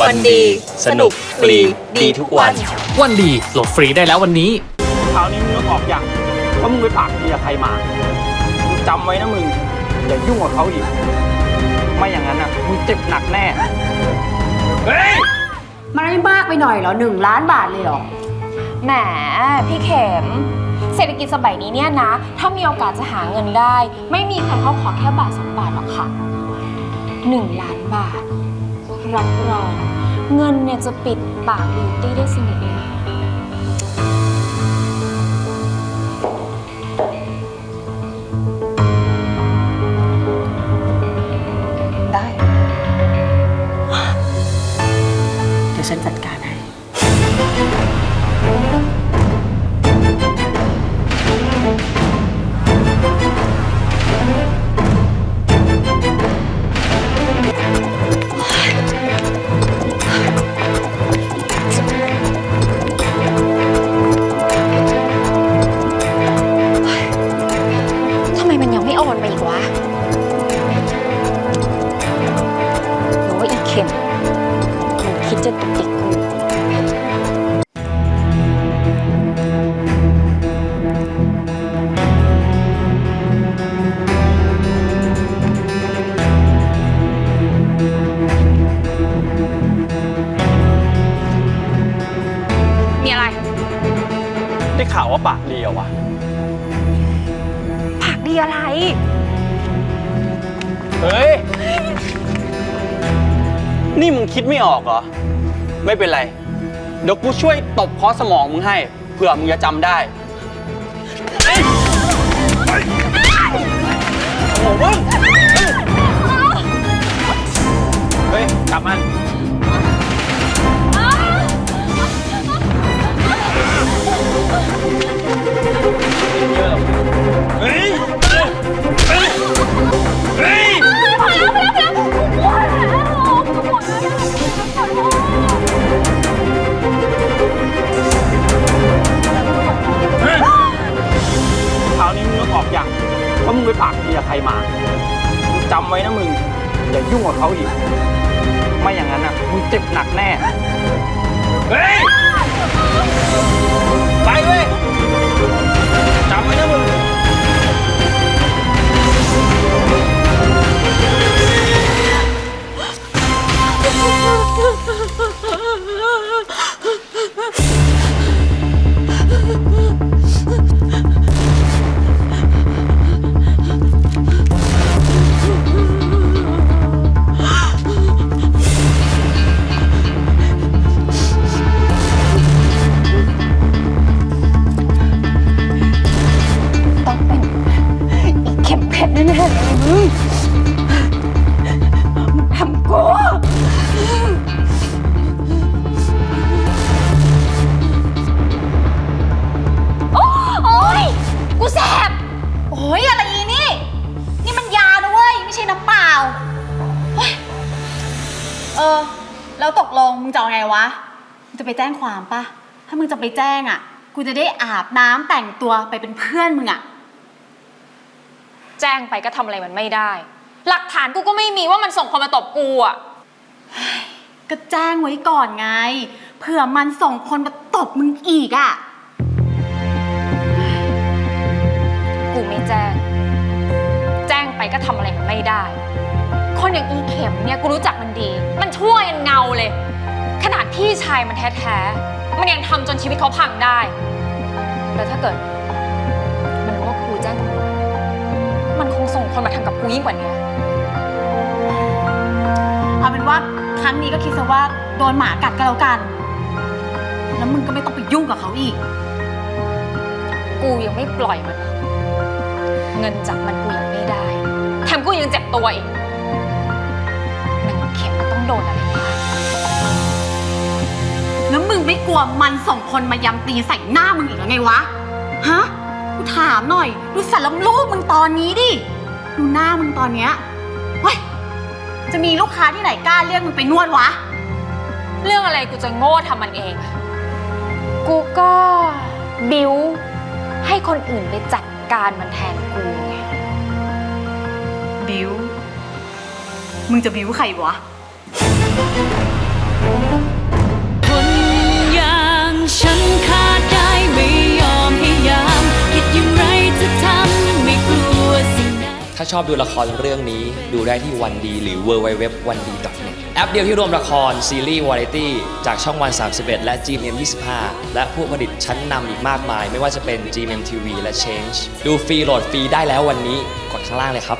วันดี สนุกฟรีดีทุกวัน วันดีโหลดฟรีได้แล้ววันนี้คราวนี้มึงนึกออกอย่างว่ามึงไปปากดีกับใครมามึงจำไว้นะมึง อย่ายุ่งกับเขาอีก ไม่อย่างนั้นอะมึงเจ็บหนักแน่ เฮ้ย มันไม่มากไปหน่อยเหรอหนึ่งล้านบาทเลยเหรอ แหม พี่เข็ม เศรษฐกิจสมัยนี้เนี่ยนะ ถ้ามีโอกาสจะหาเงินได้ ไม่มีใครเขาขอแค่บาทสองบาทหรอกค่ะหนึ่งล้านบาท รับรอง เงินเนี่ยจะปิดปากบิวตี้ได้สนิทเลย มีอะไร ได้ข่าวว่าปากดีเหรอวะผักดีอะไร เฮ้ย นี่มึงคิดไม่ออกเหรอ ไม่เป็นไร เดี๋ยวกูช่วยตบเคอสมองมึงให้ เผื่อมึงจะจำได้โมีใครมาจำไว้นะมึง อย่ายุ่งกับเขาอีก ไม่อย่างนั้นอะมึงเจ็บหนักแน่ เฮ้ย แน่ๆเลยมึงมึงทำกูโอ๊ยกูแสบ โอ้ยอะไรอีนี่ นี่มันยานะเว้ย ไม่ใช่น้ำเปล่าเฮ้ยเออ แล้วตกลงมึงจะเอาไงวะมึงจะไปแจ้งความปะถ้ามึงจะไปแจ้งอะ กูจะได้อาบน้ำแต่งตัวไปเป็นเพื่อนมึงอะ แจ้งไปก็ทำอะไรมันไม่ได้ หลักฐานกูก็ไม่มีว่ามันส่งคนมาตบกูอะก็แจ้งไว้ก่อนไง เผื่อมันส่งคนมาตบมึงอีกอะ กูไม่แจ้ง แจ้งไปก็ทำอะไรมันไม่ได้ คนอย่างอีเข็มเนี่ยกูรู้จักมันดี มันชั่วยันเงาเลย ขนาดพี่ชายมันแท้ๆ มันยังทำจนชีวิตเขาพังได้ แล้วถ้าเกิด คงส่งคนมาทำกับกูยิ่งกว่านี้เอาเป็นว่าครั้งนี้ก็คิดซะว่าโดนหมากัดก็แล้วกัน แล้วมึงก็ไม่ต้องไปยุ่งกับเขาอีก กูยังไม่ปล่อยมันหรอกเงินจากมันกูยังไม่ได้ แถมกูยังเจ็บตัวอีกนางเข็มมันต้องโดนอะไรบ้างแล้วมึงไม่กลัวมันส่งคนมายำตีใส่หน้ามึงอีกหรือไงวะ ฮะ กูถามหน่อย ดูสารลำรูปมึงตอนนี้ดิ ดูหน้ามึงตอนเนี้ยเฮ้ย จะมีลูกค้าที่ไหนกล้าเรียกมึงไปนวดวะ เรื่องอะไรกูจะโง่ทำมันเองอะกูก็บิวให้คนอื่นไปจัดการมันแทนกูไง บิว มึงจะบิวใครวะ ถ้าชอบดูละครเรื่องนี้ดูได้ที่วันดีหรือ w w w 1 d net แอปเดียวที่รวมละคร ซีรีส์วาไรตี้จากช่องวัน 31 และ GMM 25 และผู้ผลิตชั้นนำอีกมากมาย ไม่ว่าจะเป็น GMM TV และ Change ดูฟรีโหลดฟรีได้แล้ววันนี้กดข้างล่างเลยครับ